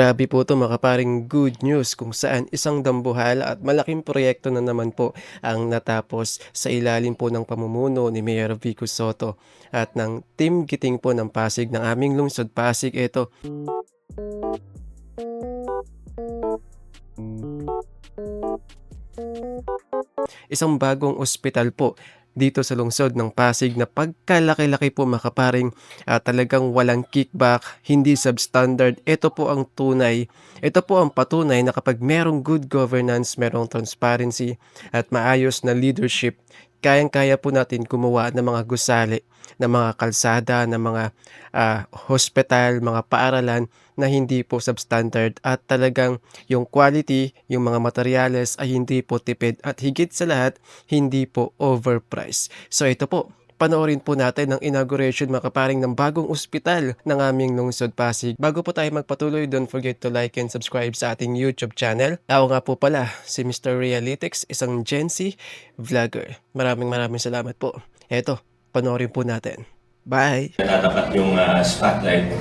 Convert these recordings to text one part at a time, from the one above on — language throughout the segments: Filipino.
Grabe po 'to mga kaparing good news kung saan isang dambuhala at malaking proyekto na naman po ang natapos sa ilalim po ng pamumuno ni Mayor Vico Soto at ng Team Giting po ng Pasig ng aming lungsod Pasig. Ito, isang bagong ospital po dito sa lungsod ng Pasig na pagkalaki-laki po mga kaparing ah, talagang walang kickback, hindi substandard. Ito po ang tunay. Ito po ang patunay na kapag merong good governance, merong transparency at maayos na leadership, kayang-kaya po natin gumawa ng mga gusali, ng mga kalsada, ng mga ah, hospital, mga paaralan na hindi po substandard at talagang yung quality, yung mga materyales ay hindi po tipid at higit sa lahat, hindi po overpriced. So ito po, panoorin po natin ang inauguration mga kaparing ng bagong ospital ng aming lungsod Pasig. Bago po tayo magpatuloy, don't forget to like and subscribe sa ating YouTube channel. Ako nga po pala, si Mr. Realitics, isang Gen Z vlogger. Maraming maraming salamat po. Eto, panoorin po natin. Bye! Natatapat yung ah, spotlight.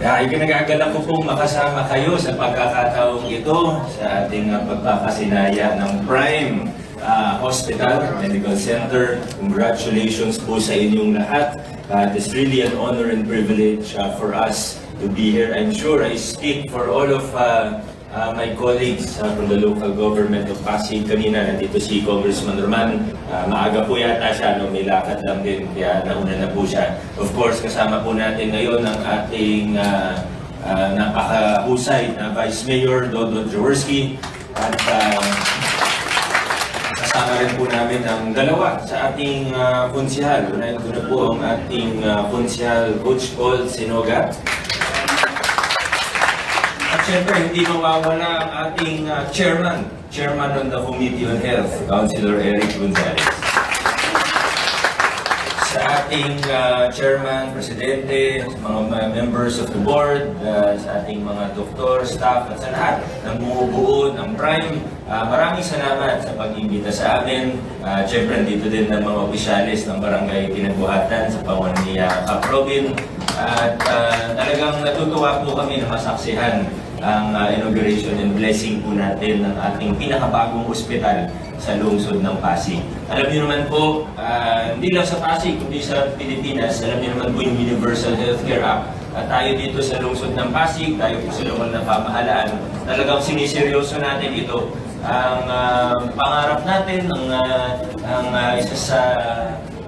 Kaya ikinagagalak ko pong makasama kayo sa pagkakataong ito sa ating ah, pagpapakasinaya ng Prime ah, Hospital Medical Center. Congratulations po sa inyong lahat. Uh, it's really an honor and privilege ah, for us to be here. I'm sure I speak for all of ah, ah, my colleagues ah, from the local government of Pasig. Kanina nandito si Congressman Roman. Ah, maaga po yata siya, no? may lakad lang din, kaya nauna na po siya. Of course, kasama po natin ngayon ang ating ah, ah, napakahusay na Vice Mayor Dodo Jaworski at ah, kasama po namin ang dalawa sa ating uh, konsyal. Unahin ko na po ang ating uh, konsyal Coach Paul Sinoga. At syempre, hindi mawawala ang ating uh, chairman, chairman on the Committee on Health, Councilor Eric Gonzalez. Sa ating uh, chairman, presidente, sa mga members of the board, uh, sa ating mga doktor, staff, at sa lahat ng bumubuo ng Prime, uh, maraming salamat sa pag-imbita sa amin. Uh, Siyempre, dito din ng mga opisyalis ng barangay Pinagbuhatan sa pangunan ni uh, Cap Robin. At uh, talagang natutuwa po kami na masaksihan ang uh, inauguration and blessing po natin ng ating pinakabagong ospital sa lungsod ng Pasig. Alam niyo naman po, ah, hindi lang sa Pasig, kundi sa Pilipinas, alam niyo naman po yung Universal Healthcare Act. At tayo dito sa lungsod ng Pasig, tayo po sa lokal na pamahalaan, talagang siniseryoso natin ito. Ang ah, pangarap natin, ang, ah, ang ah, isa sa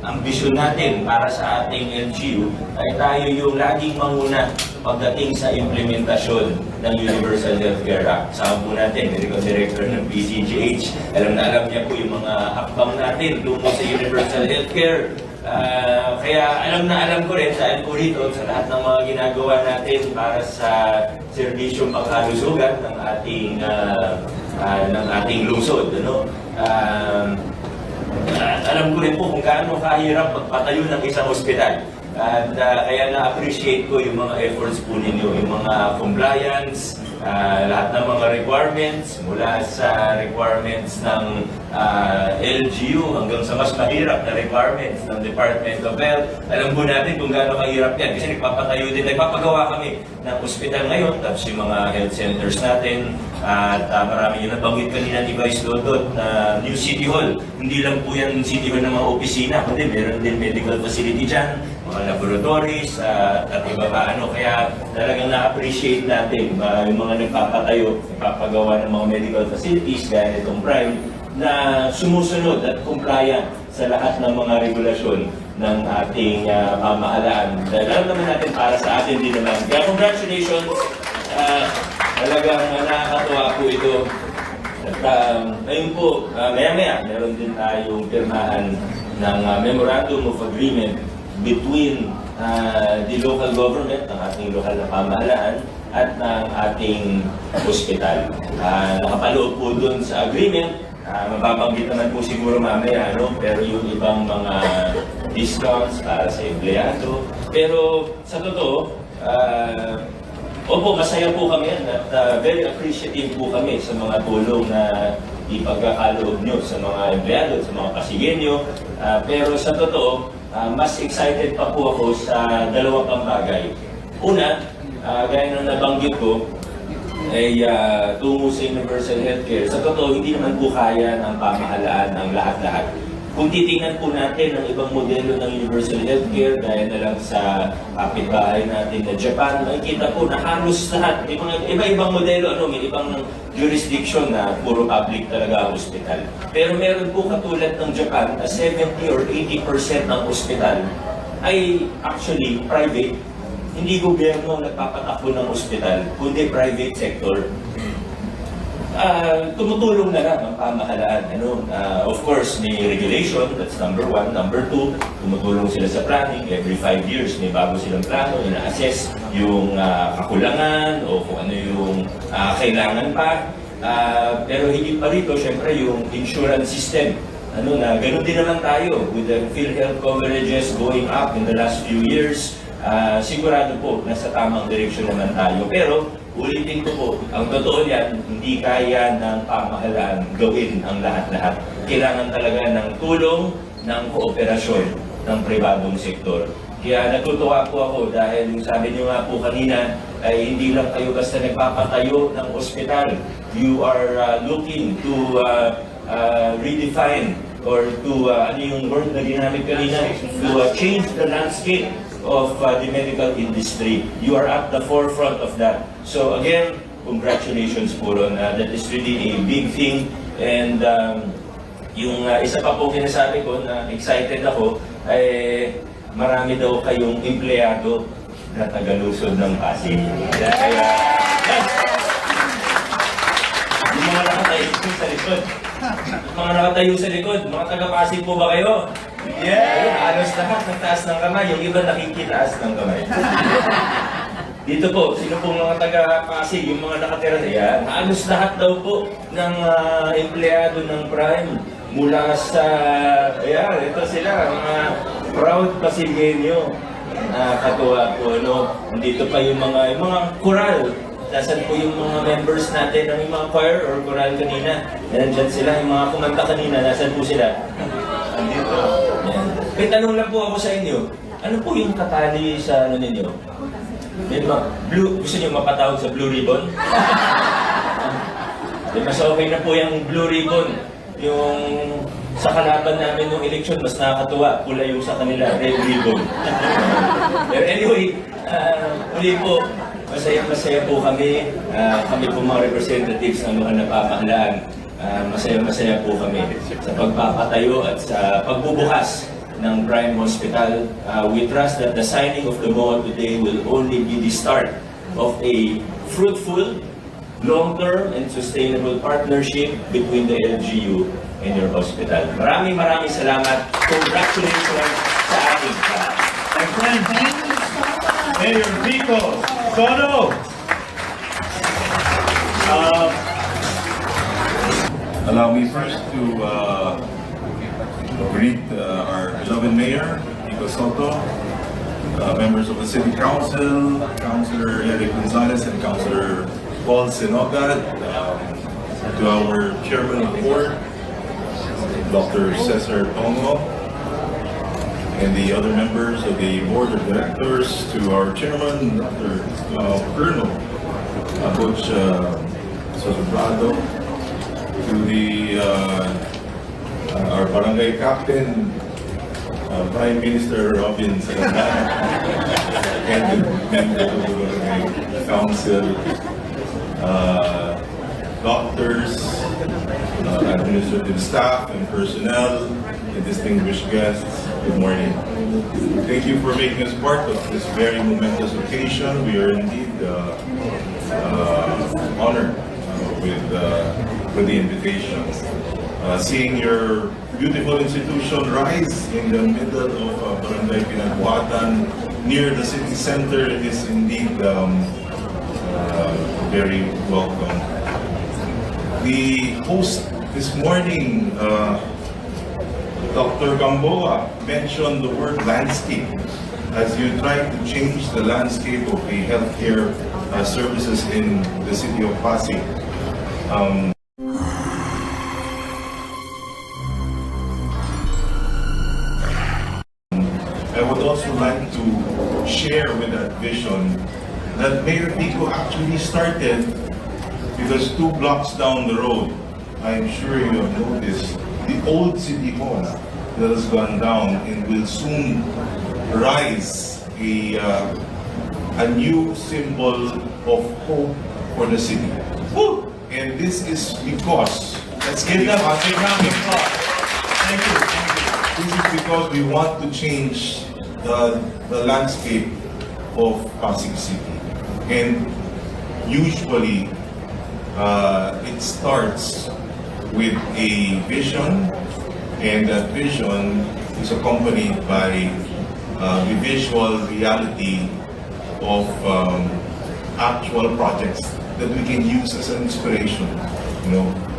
ambisyon natin para sa ating LGU ay tayo yung laging manguna pagdating sa implementasyon ng Universal Healthcare Act. Sama po natin, Medical Director ng PCGH. Alam na alam niya po yung mga hakbang natin tungo sa Universal Healthcare. Ah, kaya alam na alam ko rin dahil po rito sa lahat ng mga ginagawa natin para sa serbisyong pangkalusugan ng ating ah, ah, ng ating lungsod. Ano? At alam ko rin po kung gaano kahirap magpatayo ng isang ospital. At ah, kaya na-appreciate ko yung mga efforts po ninyo, yung mga compliance, ah, lahat ng mga requirements, mula sa requirements ng ah, LGU hanggang sa mas mahirap na requirements ng Department of Health. Alam po natin kung gaano kahirap yan kasi nagpapatayo din, nagpapagawa kami ng ospital ngayon, tapos yung mga health centers natin, at ah, marami yung nabanggit kanina ni Vice Dodot na New City Hall. Hindi lang po yan City Hall ng mga opisina, kundi meron din medical facility dyan, mga laboratories, ah, at iba pa ano. Kaya talagang na-appreciate natin ah, yung mga nagpapatayo, nagpapagawa ng mga medical facilities gaya nitong Prime na sumusunod at compliant sa lahat ng mga regulasyon ng ating ah, pamahalaan. Dahil naman natin para sa atin din naman. Kaya congratulations! ah, talagang nakakatuwa po ito. At um, ngayon po, uh, maya-maya, meron din tayong pirmahan ng ah, Memorandum of Agreement between ah, the local government, ng ating lokal na pamahalaan, at ng ating hospital. Ah, nakapaloob po dun sa agreement, ah, mababanggit naman po siguro mamaya, ano? pero yung ibang mga discounts para sa empleyado. Pero sa totoo, ah, Opo, masaya po kami at uh, very appreciative po kami sa mga tulong na ipagkakaloob nyo sa mga empleyado, sa mga pasigenyo. Ah, pero sa totoo, ah, mas excited pa po ako sa dalawang pang bagay. Una, ah, gaya ng nabanggit ko, ay ah, tungo sa universal healthcare. Sa totoo, hindi naman po kaya ng pamahalaan ng lahat-lahat. Kung titingnan po natin ang ibang modelo ng universal healthcare, gaya na lang sa kapitbahay natin na Japan, makikita po na halos lahat, may mga iba-ibang modelo, ano, may ibang jurisdiction na puro public talaga ang hospital. Pero meron po katulad ng Japan na 70 or 80% ng hospital ay actually private hindi gobyerno ang nagpapatakbo ng ospital, kundi private sector. Ah, tumutulong na lang ang pamahalaan. Ano? Ah, of course, may regulation, that's number one. Number two, tumutulong sila sa planning. Every five years, may bago silang plano, ina-assess yung ah, kakulangan o kung ano yung ah, kailangan pa. Ah, pero hindi pa rito, syempre, yung insurance system ano na, ganun din naman tayo with the PhilHealth coverages going up in the last few years. Ah, sigurado po, nasa tamang direksyon naman tayo. Pero, ulitin ko po, ang totoo yan, hindi kaya ng pamahalaan gawin ang lahat-lahat. Kailangan talaga ng tulong, ng kooperasyon ng pribadong sektor. Kaya natutuwa po ako dahil yung sabi niyo nga po kanina ay hindi lang kayo basta nagpapatayo ng ospital. You are ah, looking to ah, uh, redefine or to, uh, ano yung word na ginamit kanina, to uh, change the landscape of uh, the medical industry. You are at the forefront of that. So again, congratulations po Ron. Uh, that is really a big thing. And um, yung uh, isa pa po kinasabi ko na excited ako, ay marami daw kayong empleyado na tagalusod ng Pasig. Kaya, kaya yes, yung mga nakatayo sa likod. Yung mga nakatayo sa likod, mga taga-Pasig po ba kayo? Yeah! Halos lahat ng taas ng kamay. Yung iba nakikitaas ng kamay. Dito po, sino pong mga taga-Pasig, yung mga nakatira na yan, halos lahat daw po ng ah, empleyado ng Prime mula sa, ayan, ito sila, mga proud Pasigenyo. Nakakatuwa po, ano, dito pa yung mga, yung mga choral, Nasaan po yung mga members natin ng mga choir or choral kanina? Nandyan sila, yung mga kumanta kanina, nasaan po sila? Andito. Yan. May tanong lang po ako sa inyo. Ano po yung katali sa ano ninyo? Ba? Blue, gusto niyo mapatawag sa blue ribbon? Di mas okay na po yung blue ribbon. Yung sa kalaban namin nung eleksyon, mas nakakatuwa. Pula yung sa kanila, red ribbon. Pero anyway, uh, uli po, masaya-masaya po kami. Ah, kami po mga representatives ng mga napamahalaan. Ah, masaya-masaya po kami sa pagpapatayo at sa pagbubukas ng Prime Hospital. Ah, we trust that the signing of the MOA today will only be the start of a fruitful, long-term and sustainable partnership between the LGU and your hospital. Maraming maraming salamat. Congratulations sa ating lahat. My friend, Mayor Rico Soto. Uh, allow me first to uh, greet uh, our beloved Mayor Nico Soto, uh, members of the City Council, Councilor Eric Gonzalez and Councilor Paul Sinogat, um, to our Chairman of the Board, Dr. Cesar Tongo, and the other members of the board of directors, to our chairman, Dr. uh, Colonel uh, Butch uh, to the uh, our barangay captain, uh, Prime Minister Robin and the members of the council, uh, doctors, administrative staff and personnel, and distinguished guests, good morning. Thank you for making us part of this very momentous occasion. We are indeed uh, uh, honored uh, with, uh, with the invitation. Uh, Seeing your beautiful institution rise in the middle of uh, Barangay Pinagbuatan, near the city center, is indeed um, very welcome. The host this morning, Dr. Gamboa mentioned the word landscape as you try to change the landscape of the healthcare uh, services in the city of Pasig. Um, I would also like to share with that vision that Mayor Vico actually started Because two blocks down the road, I'm sure you have noticed, the old city hall that has gone down and will soon rise a, uh, a new symbol of hope for the city. Woo! And this is because, let's Give them a big round of applause. Thank you, thank you. this is because we want to change the, the landscape of Pasig City. And usually, uh, it starts with a vision, and that vision is accompanied by uh, the visual reality of um, actual projects that we can use as an inspiration. You know,